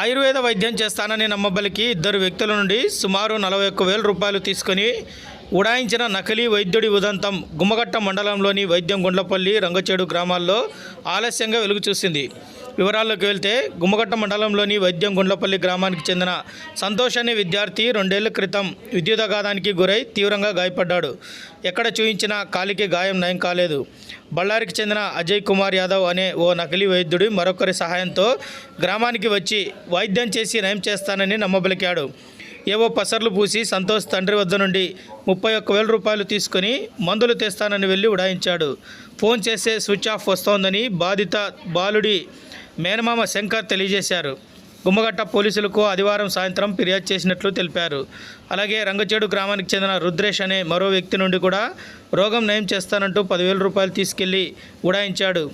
ఆయుర్వేద వైద్యం చేస్తానని నమ్మబలికి ఇద్దరు వ్యక్తుల నుండి సుమారు నలభై ఒక్క వేల రూపాయలు తీసుకొని ఉడాయించిన నకిలీ వైద్యుడి ఉదంతం గుమ్మగట్ట మండలంలోని వైద్యం గుండ్లపల్లి రంగచేడు గ్రామాల్లో ఆలస్యంగా వెలుగు చూసింది. వివరాల్లోకి వెళ్తే గుమ్మగట్ట మండలంలోని వైద్యం గుండ్లపల్లి గ్రామానికి చెందిన సంతోష్ అనే విద్యార్థి రెండేళ్ళ క్రితం విద్యుదాఘాతానికి గురై తీవ్రంగా గాయపడ్డాడు. ఎక్కడ చూయించినా కాలికి గాయం నయం కాలేదు. బళ్ళారికి చెందిన అజయ్ కుమార్ యాదవ్ అనే ఓ నకిలీ వైద్యుడు మరొకరి సహాయంతో గ్రామానికి వచ్చి వైద్యం చేసి నయం చేస్తానని నమ్మబలికాడు. ఏవో పసర్లు పూసి సంతోష్ తండ్రి వద్ద నుండి ముప్పై ఒక్క వేల రూపాయలు తీసుకొని మందులు తెస్తానని వెళ్ళి ఉడాయించాడు. ఫోన్ చేస్తే స్విచ్ ఆఫ్ వస్తోందని బాధిత బాలుడి మేనమామ శంకర్ తెలియజేశారు. గుమ్మగట్ట పోలీసులకు ఆదివారం సాయంత్రం ఫిర్యాదు చేసినట్లు తెలిపారు. అలాగే రంగచేడు గ్రామానికి చెందిన రుద్రేష్ అనే మరో వ్యక్తి నుండి కూడా రోగం నయం చేస్తానంటూ పదివేల రూపాయలు తీసుకెళ్ళి ఉడాయించాడు.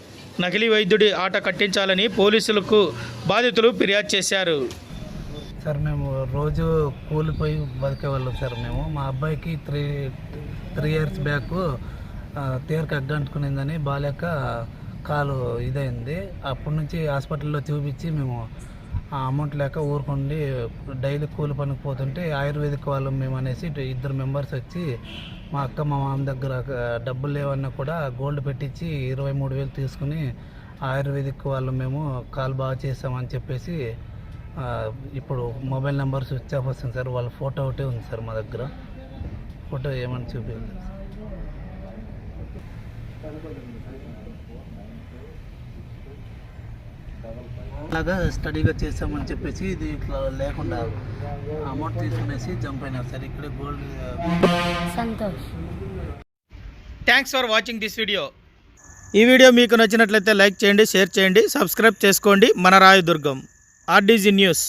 నకిలీ వైద్యుడి ఆట కట్టించాలని పోలీసులకు బాధితులు ఫిర్యాదు చేశారు. సార్ మేము రోజు కూలిపోయి బతికే వాళ్ళం సార్ మేము. మా అబ్బాయికి త్రీ త్రీ ఇయర్స్ బ్యాక్ తీరక అడ్డంటుకునిందని బాలేక కాలు ఇదైంది. అప్పటి నుంచి హాస్పిటల్లో చూపించి మేము ఆ అమౌంట్ లేక ఊరుకుండి డైలీ కూలి పనికి పోతుంటే ఆయుర్వేదిక్ వాళ్ళు మేము అనేసి ఇద్దరు మెంబర్స్ వచ్చి మా అక్క మా మామ దగ్గర డబ్బులు లేవన్నా కూడా గోల్డ్ పెట్టించి ఇరవై మూడు వేలు తీసుకుని ఆయుర్వేదిక్ వాళ్ళు మేము కాల్ బాగా చేసామని చెప్పేసి ఇప్పుడు మొబైల్ నెంబర్ స్విచ్ ఆఫ్ వస్తుంది సార్. వాళ్ళ ఫోటో ఒకటే ఉంది సార్ మా దగ్గర. ఫోటో ఏమని చూపించాలి అలాగా స్టడీగా చేసామని చెప్పేసి ఇది ఇట్లా లేకుండా అమౌంట్ తీసుకునేసి జంప్ అయినారు సార్. ఇక్కడే gold Santosh. Thanks for watching this video ఈ వీడియో మీకు నచ్చినట్లయితే లైక్ చేయండి షేర్ చేయండి సబ్స్క్రైబ్ చేసుకోండి. మన రాయదుర్గం ఆర్డీజీ న్యూస్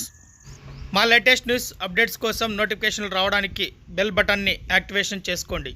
మా లేటెస్ట్ న్యూస్ అప్డేట్స్ కోసం నోటిఫికేషన్లు రావడానికి బెల్ బటన్ని యాక్టివేషన్ చేసుకోండి.